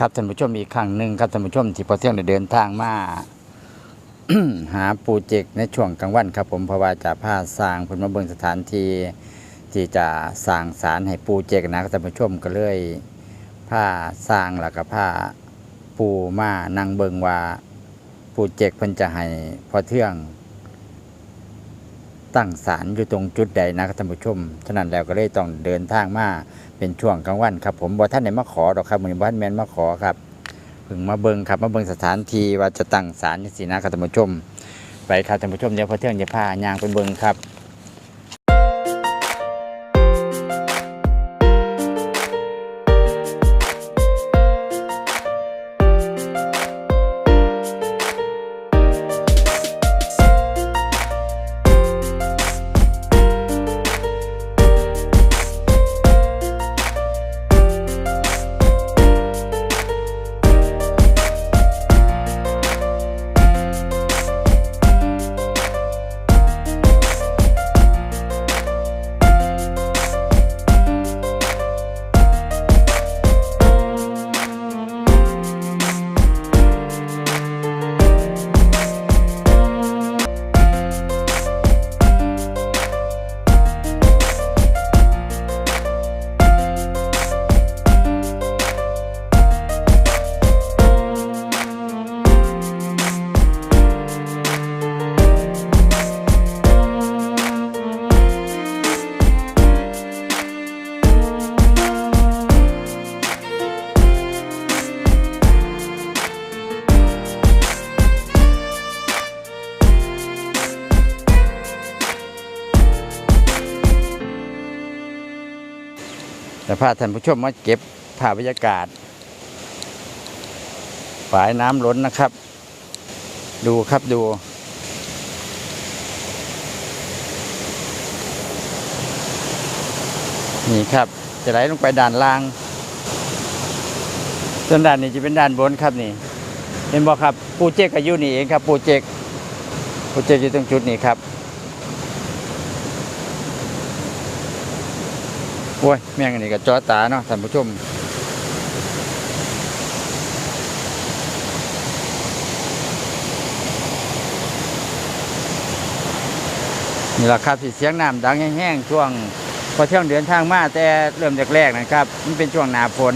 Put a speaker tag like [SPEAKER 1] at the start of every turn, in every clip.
[SPEAKER 1] ครับท่านผู้ชมอีกครั้งหนึ่งครับท่านผู้ชมที่พอเที่ยงได้เดินทางมา หาปูเจกในช่วงกลางวันครับผมเพราะว่าจะพาสร้างพนมาเบิงสถานที่ที่จะสร้างศาลให้ปูเจกนะครับท่านผู้ชมก็เลยพาสร้างแล้วก็พาปูมานั่งเบิงว่าปูเจกเพิ่นจะให้พอเที่ยง ตั้งศาลอยู่ตรงจุดใดนะครับท่านผู้ชม ฉะนั้นแล้วก็เลยต้องเดินทางมาเป็นช่วงกลางวันครับผมบ่ท่านไหนมาขอดอกครับมือบ้านแมนมาขอครับพึ่งมาเบิงครับมาเบิงสถานที่ว่าจะตั้งศาลจังซี่นะครับท่านผู้ชม ไปครับท่านผู้ชมเดี๋ยวพอเที่ยงจะพายางไปเบิงครับ แต่พาท่านผู้ชมมาเก็บภาพบรรยากาศฝายน้ำล้นนะครับ ดูครับดู นี่ครับ จะไหลลงไปด้านล่างส่วนด้านนี้จะเป็นด้านบนครับนี่ เห็นบ่ครับ ปูเจกกับยูนี่เองครับ ปูเจกปูเจกอยู่ตรงจุดนี้ครับ โอ้ยแม่งอันนี้ก็จอตาเนาะท่านผู้ชมนี่แหละครับที่เสียงน้ำดังแห้งๆช่วงพอเที่ยงเดินทางมาแต่เริ่มจากแรกๆนะครับ มันเป็นช่วงหนาฝน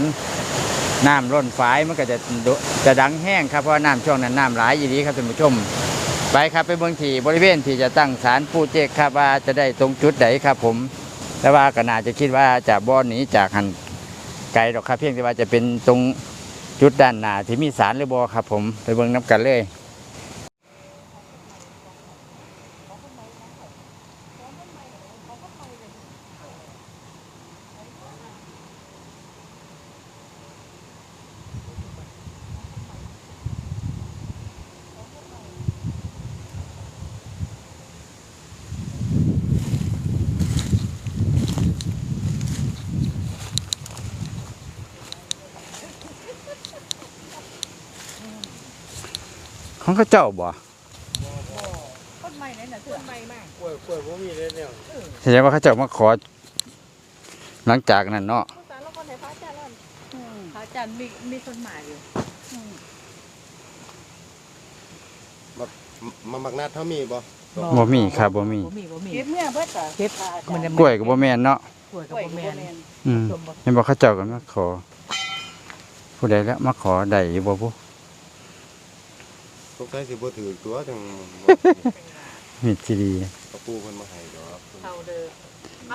[SPEAKER 1] น้ำล้นฝายมันก็จะจะดังแห้งครับเพราะน้ำช่วงนั้นน้ำหลายอย่างนี้ครับท่านผู้ชม ไปครับไปเบื้องที่บริเวณที่จะตั้งศาลปูเจกครับว่าจะได้ตรงจุดไหนครับผม แต่ว่าก็น่าจะคิดว่าจะบ่หนีจากหันไกลหรอกครับเพียงแต่ว่าจะเป็นตรงจุดด้านหน้าที่มีสารหรือบ่ครับผมไปเบิ่งน้กันเลย ของเขาเจ้าบ่
[SPEAKER 2] ต้นไม้ไหนน่ะต้นไม้มาก
[SPEAKER 3] กล้วยกล้วยผมมีเลยเนี่ย
[SPEAKER 1] แสดงว่าเขาเจ้ามาขอ หลังจากนั้นเนาะ
[SPEAKER 2] ภาษาละคนไหนพระอาจารย์แล้วพระอาจารย์มีมีคนหมายอยู่
[SPEAKER 3] มามักนัดเขามีบ่
[SPEAKER 1] บ่มีครับบ่มี
[SPEAKER 2] บ่มีบ่มี
[SPEAKER 4] เก็บเมื่อเบิดเหรอ
[SPEAKER 2] เก็บมัน
[SPEAKER 1] กล้วยก็บ่แม่นเนาะ
[SPEAKER 2] กล้วยกับบ่แม่น
[SPEAKER 1] อืมเห็นบ่เขาเจ้าก็มาขอ ผู้ใดแล้วมาขอได้อยู่บ่ผู้
[SPEAKER 3] สงสัยสิบ่ถือตัวจัง
[SPEAKER 1] มีที่ดี
[SPEAKER 3] กระปูเพิ่นมาให้ดอก
[SPEAKER 2] เท่าเด้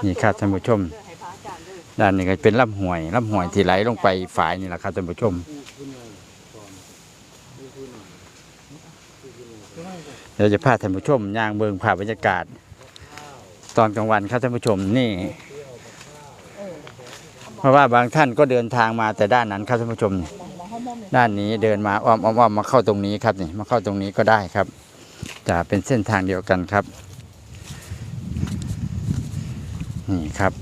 [SPEAKER 2] อ
[SPEAKER 1] นี่ครับท่านผู้ชม
[SPEAKER 2] ให้พระอาจารย์เด้อ
[SPEAKER 1] ด้านนี้ก็เป็นลำห้วยลำห้วยที่ไหลลงไปฝายนี่แหละครับท่านผู้ชมเดี๋ยวจะพาท่านผู้ชมย่างเบิงภาพบรรยากาศ ตอนกลางวันครับท่านผู้ชมนี่ เพราะว่าบางท่านก็เดินทางมาแต่ด้านนั้นครับท่านผู้ชมนี่ ด้านนี้เดินมาอ้อมอ้อมอ้อมมาเข้าตรงนี้ครับนี่มาเข้าตรงนี้ก็ได้ครับจะเป็นเส้นทางเดียวกันครับ นี่ครับ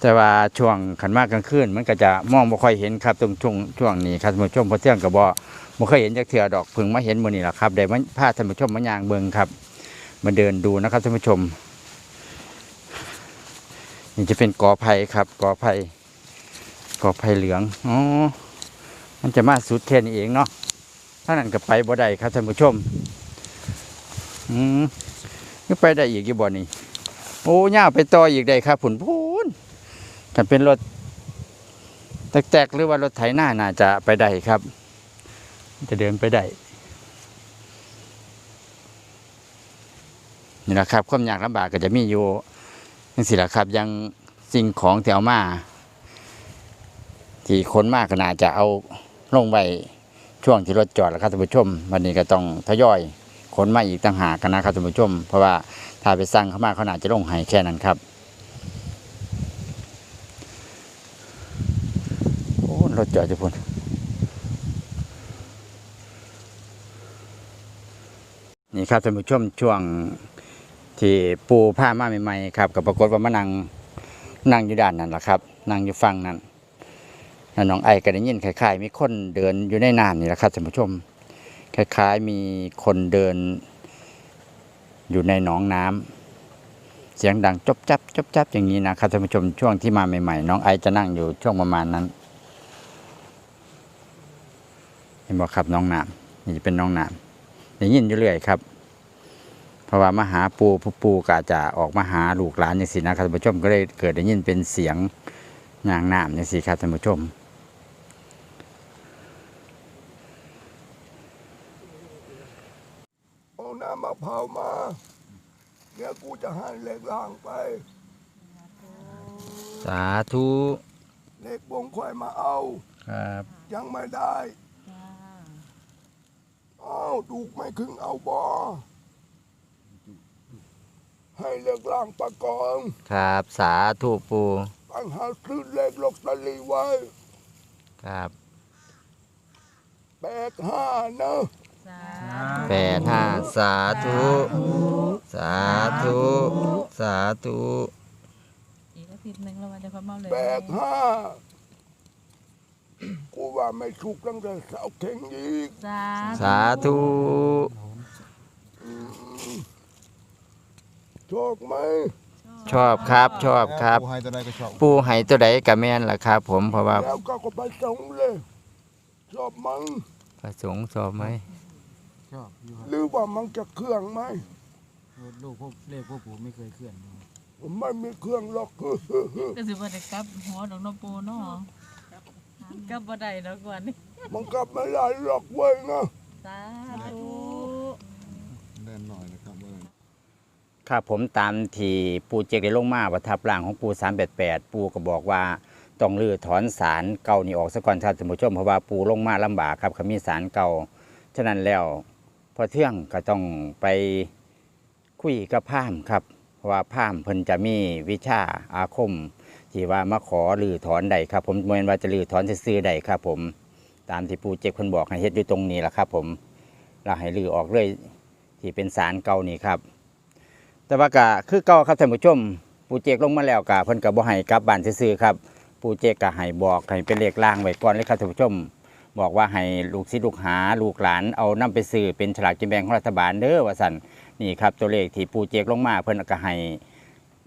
[SPEAKER 1] แต่ว่าช่วงขันมากกลางคืนมันก็จะมองไม่ค่อยเห็นครับตรงช่วงช่วงนี้ครับท่านผู้ชมพราะเที่ยงกับ่บ่เคยเห็นจากเถื่อดอกพึ่งมาเห็นมือนี่แหละครับเดี๋ยวมันพาท่านผู้ชมมายางเบิงครับ มาเดินดูนะครับท่านผู้ชมนี่จะเป็นกอไผ่ครับกอไผ่กอไผ่เหลืองอ๋อ มันจะมาสุดแค่นี้เองเนาะถ้านั้นก็ไปบ่ได้ครับท่านผู้ชม อืมก็ไปได้อีกอยู่บ่อนี่โอ้ย่าไปต่ออีกได้ครับผุนพูนถ้าเป็นรถแตกๆหรือว่ารถไถหน้าน่าจะไปได้ครับ จะเดินไปได้นี่แหละครับความยากลำบากก็จะมีอยู่นั่นสิแหละครับยังสิ่งของที่เอามาที่คนมากก็น่าจะเอา ลงไว้ช่วงที่รถจอดแล้วครับท่านผู้ชม วันนี้ก็ต้องทยอยขนมาอีกต่างหากกันนะครับท่านผู้ชม เพราะว่าถ้าไปสั่งเขามาเขาน่าจะลงให้แค่นั้นครับโอ้รถจอดจะพุ่นนี่ครับท่านผู้ชมช่วงที่ปูผ้ามาใหม่ๆครับก็ปรากฏว่ามานั่งนั่งอยู่ด้านนั้นแหละครับ นั่งอยู่ฝั่งนั้น น้องไอ้ก็ได้ยินคล้ายๆ มีคนเดินอยู่ในน้ำนี่แหละครับท่านผู้ชม คล้ายๆมีคนเดิน อยู่ในหนองน้ำเสียงดังจบจับจบจับอย่างนี้นะครับท่านผู้ชมช่วงที่มาใหม่ๆ น้องไอจะนั่งอยู่ช่วงประมาณนั้นเห็นบอกครับน้องน้ำนี่จะเป็นน้องน้ำได้ยินอยู่เรื่อยครับ เพราะว่ามาหาปูปูปูกาจะออกมาหาลูกหลานอย่างสินะครับท่านผู้ชมก็เลยเกิดได้ยินเป็นเสียงอย่างน้ำนี่างสิครับท่านผู้ชม
[SPEAKER 4] เอา น้ำมะพร้าวมา เดี๋ยวกูจะหั่นเหล็กล่างไป
[SPEAKER 1] สาธุ
[SPEAKER 4] เหล็กวงควายมาเอา
[SPEAKER 1] ครับ
[SPEAKER 4] ยังไม่ได้อ้าวดูกไม่คึงเอาบอให้เหล็กล่างประกอง
[SPEAKER 1] ครับสาธุปู
[SPEAKER 4] ตั้งหาซื้อเหล็กลอกตะลีไว้
[SPEAKER 1] ครับ
[SPEAKER 4] แปดห้าเนอะ
[SPEAKER 2] สา
[SPEAKER 1] แปดห้าสาธุ สาธุ สาธุ
[SPEAKER 2] อีกอาทิตย์หนึ่งแล้ววันจะเขาเมาเลย
[SPEAKER 4] แปดห้ากูว่าไม่ถูกตั้งแต่เสาเข่งอีก
[SPEAKER 2] สา
[SPEAKER 1] สาธุ
[SPEAKER 4] โชคไหม
[SPEAKER 1] ชอบครับชอบครับ
[SPEAKER 3] ผู้ให้ตัวใดก็ชอบ
[SPEAKER 1] ปูให้ตัวใดกะแม่นล่ะครับ ผมเพราะว่า
[SPEAKER 4] แล้วก็ก็ไปส่งเลย ชอบมั้ง
[SPEAKER 1] พระสงฆ์ชอบไหม
[SPEAKER 5] ชอบอยู่ครับ
[SPEAKER 4] หรือว่ามันจะเครื่องไหม
[SPEAKER 5] ลูกพวกเลขพวกผมไม่เคยเคลื่อน
[SPEAKER 4] ไม่มีเครื่องหรอก
[SPEAKER 2] ก็สิบ่ได้กลับหัวดอกน้องปูเนาะกลับบ่ได้ดอกกว่านี้
[SPEAKER 4] มันกลับไม่ได้หรอกเว้ยนะ
[SPEAKER 2] สาธุ
[SPEAKER 3] แน่นหน่อยนะครับว่า
[SPEAKER 1] ครับผมตามที่ปูเจกได้ลงมาประทับร่างของปู388 ปูก็บอกว่าต้องรื้อถอนสารเก่านี่ออกซะก่อนครับท่านผู้ชมเพราะว่าปูลงมาลำบากครับเขามีสารเก่าฉะนั้นแล้ว พอเที่ยงก็ต้องไปคุยกับพามครับ เพราะว่าพามเพิ่นจะมีวิชาอาคม ที่ว่ามาขอรื้อถอนใดครับ ผมเมนว่าจะรื้อถอนซื่อใดครับ ผม ตามที่ปูเจกเพิ่นบอกให้เฮ็ดอยู่ตรงนี้แหละครับ ผมเราให้รื้อออกเลยที่เป็นสารเก่านี่ครับ แต่ว่าก็คือเก่าครับท่านผู้ชมปูเจกลงมาแล้วกะเพิ่นก็บ่ให้กลับบ้านซื่อครับปูเจกก็ให้บอกให้เป็นเลขล่างไว้ก่อนเลยครับท่านผู้ชม บอกว่าให้ลูกศิษย์ลูกหาลูกหลานเอานํไปซื้อเป็นฉลากกินแบ่งของรัฐบาลเด้อว่าซั่นนี่ครับตัวเลขที่ปูเจกลงมาเพิ่อนก็ให้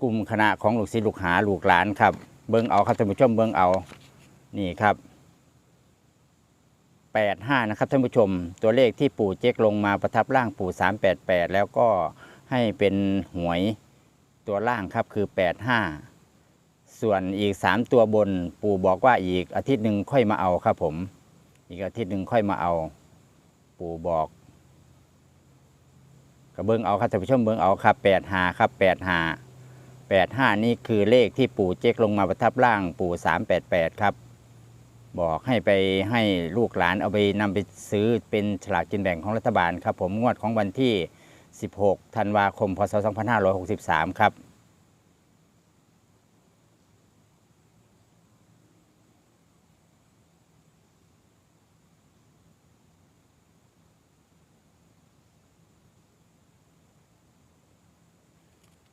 [SPEAKER 1] กลุ่มคณะของลูกศิษย์ลูกหาลูกหลานครับ เบิ่งเอาครับท่านผู้ชมเบิ่งเอานี่ครับ85นะครับท่านผู้ชม ตัวเลขที่ปู่เจ๊กลงมาประทับร่างปู่ 388 แล้วก็ให้เป็นหวยตัวล่างครับคือ 85 ส่วนอีก 3 ตัวบนปู่บอกว่าอีกอาทิตย์หนึ่งค่อยมาเอาครับผม อีกอาทิตย์หนึ่งค่อยมาเอา ปู่บอกก็เบิ้องเอาครับท่านผู้ชมเบิ้องเอาครับ85ครับ85 85นี่คือเลขที่ปู่เจ๊กลงมาประทับร่างปู่388ครับ บอกให้ไปให้ลูกหลานเอาไปนำไปซื้อเป็นฉลากกินแบ่งของรัฐบาลครับ ผมงวดของวันที่ 16 ธันวาคม พศ 2563 ครับ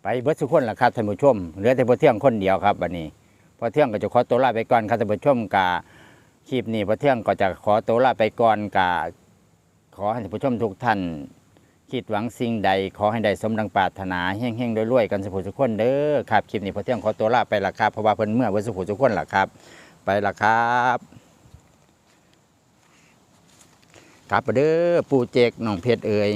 [SPEAKER 1] ไปเบิดสุกคนละครับท่านผู้ชมเหลือแต่พอเที่ยงคนเดียวครับวันนี้พอเที่ยงก็จะขอตัวลาไปก่อนครับท่านผู้ชมกาคลิปนี้พอเที่ยงก็จะขอตัวลาไปก่อนกาขอให้ท่านผู้ชมทุกท่านคิดหวังสิ่งใดขอให้ได้สมดังปรารถนาเฮงๆรวยๆกันสุขสุขคนเด้อครับคลิปนี้พอเที่ยงขอตัวลาไปละครับเพราะว่าเพิ่นเมื่อวันสุขสุขคนละครับ ไปละครับกลับไปเด้อปูเจกน้องเพชรเอ่ย